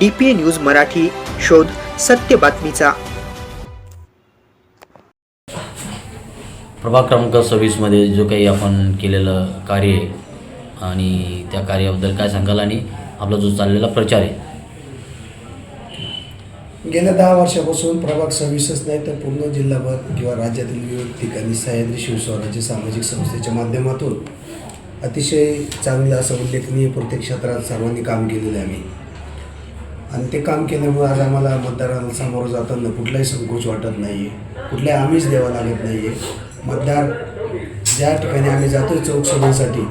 D P news Marathi शोध सत्य बातमीचा. प्रभाग क्रमांक सव्वीसमध्ये जो काही आपण केलेलं कार्य आहे आणि त्या कार्याबद्दल काय सांगाल आणि आपला जो चाललेला प्रचार आहे? गेल्या दहा वर्षापासून प्रभाग सव्वीसच नाही तर पूर्ण जिल्हाभर किंवा राज्यातील विविध ठिकाणी सह्याद्री शिवस्वराज्य सामाजिक संस्थेच्या माध्यमातून अतिशय चांगलं असं उल्लेखनीय प्रत्येक क्षेत्रात सर्वांनी काम केलेलं आहे आम्ही. आणि ते काम केल्यामुळे आज आम्हाला मतदारांना सामोरं जाताना कुठलाही संकोच वाटत नाही आहे कुठलाही आम्हीच द्यावा लागत नाही आहे मतदार ज्या ठिकाणी आम्ही जातो चौक सोडण्यासाठी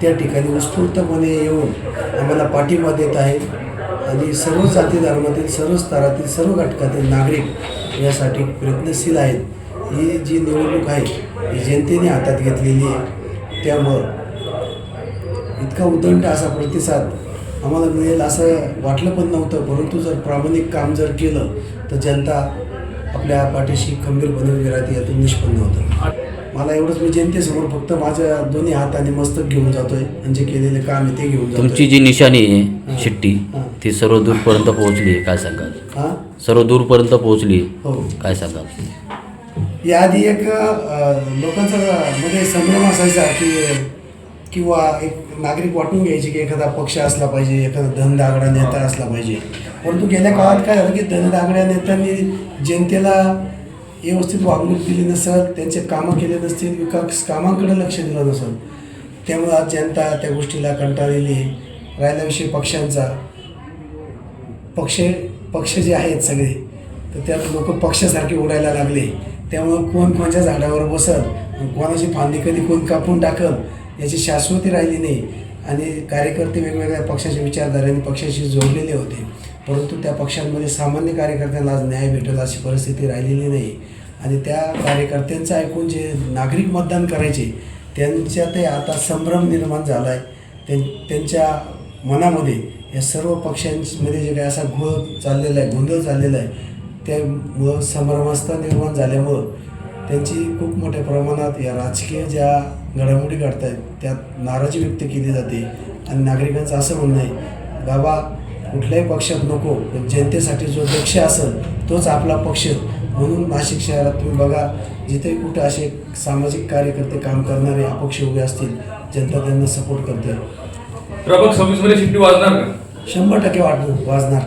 त्या ठिकाणी उत्स्फूर्तपणे येऊन आम्हाला पाठिंबा देत आहे आणि सर्व जाती धर्मातील सर्व स्तरातील सर्व घटकातील नागरिक यासाठी प्रयत्नशील आहेत. ही जी निवडणूक आहे ही जनतेने हातात घेतलेली आहे. त्यामुळं इतका उदंड असा प्रतिसाद आम्हाला मिळेल असं वाटलं पण नव्हतं परंतु जर प्रामाणिक काम जर केलं तर जनता आपल्या पाठीशी खंबीरपणे उभी राहते यातून निष्पन्न होतं. मला एवढंच मी जनतेसमोर फक्त माझ्या दोन्ही हाताने मस्तक घेऊन जातोय आणि जे केलेले काम आहे ते घेऊन तुमची जी निशाणी आहे शिट्टी. ती सर्व दूरपर्यंत पोहोचली आहे काय सांगाल? हां? सर्व दूरपर्यंत पोहोचली. हो. काय सांगाल? याआधी एक लोकांचा मध्ये संभ्रम असायचा की किंवा एक नागरिक वाटून घ्यायचे की एखादा पक्ष असला पाहिजे एखादा धनदागडा नेता असला पाहिजे. परंतु गेल्या काळात काय झालं की धनदागड्या नेत्यांनी जनतेला व्यवस्थित वागणूक दिली नसत त्यांचे कामं केले नसतील विकास कामांकडे लक्ष दिलं नसत त्यामुळे आज जनता त्या गोष्टीला कंटाळलेली राहिला विषय पक्षांचा पक्ष पक्ष जे आहेत सगळे तर त्यात लोक पक्षासारखे उडायला लागले. त्यामुळं कोण कोणत्या झाडावर बसत कोणाची फांदी कधी कोण कापून टाकल याची शाश्वती राहिली नाही. आणि कार्यकर्ते वेगवेगळ्या पक्षाच्या विचारधारेने पक्षाशी जोडलेले होते. परंतु त्या पक्षांमध्ये सामान्य कार्यकर्त्यांना आज न्याय भेटेल अशी परिस्थिती राहिलेली नाही. आणि त्या कार्यकर्त्यांचं ऐकून जे नागरिक मतदान करायचे त्यांच्यातही आता संभ्रम निर्माण झाला आहे त्यां त्यांच्या मनामध्ये या सर्व पक्षांमध्ये जे काही असा घोळ चाललेला आहे गोंधळ चाललेला आहे त्यामुळं संभ्रमास्था निर्माण झाल्यामुळं त्यांची खूप मोठ्या प्रमाणात या राजकीय ज्या घडामोडी घडत आहेत त्यात नाराजी व्यक्त केली जाते आणि नागरिकांचं असं म्हणणं आहे बाबा कुठल्याही पक्षात नको पण जनतेसाठी जो दक्ष असेल तोच आपला पक्ष म्हणून नाशिक शहरात तुम्ही बघा जिथे कुठे असे सामाजिक कार्यकर्ते काम करणारे अपक्ष उभे असतील जनता त्यांना सपोर्ट करते. प्रभाग सव्वीसमध्ये शिट्टी वाजणार का? शंभर टक्के वाढ वाजणार.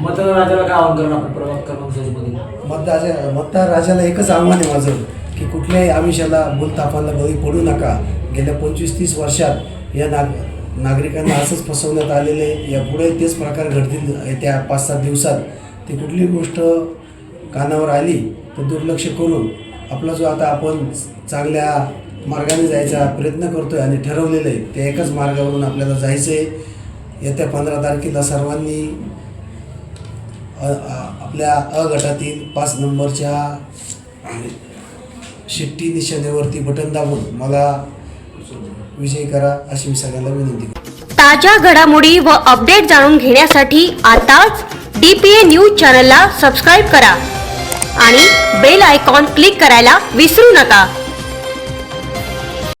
मतदार राजाला काय आवाहन करणार आपण प्रभाग क्रमांक मतदार मतदार राजाला एकच आव्हान आहे माझं की कुठल्याही आमिषाला भूलतापांना बळी पडू नका. गेल्या पंचवीस तीस वर्षात या नाग नागरिकांना असंच फसवण्यात आलेलं आहे. यापुढे तेच प्रकार घडतील येत्या पाच सात दिवसात. ती कुठली गोष्ट कानावर आली तर दुर्लक्ष करून आपला जो आता आपण चांगल्या मार्गाने जायचा प्रयत्न करतो आहे आणि ठरवलेलं आहे त्या एकाच मार्गावरून आपल्याला जायचं आहे येत्या पंधरा तारखेला सर्वांनी आपल्या अ गटातील पाच नंबरच्या शिट्टी निशाण्यावरती बटन दाबून मला विजय करा अशी मी सगळ्यांना विनंती ताज्या घडामोडी व अपडेट जाणून घेण्यासाठी आताच डी पी ए न्यूज चॅनलला सबस्क्राईब करा. आणि बेल आयकॉन क्लिक करायला विसरू नका.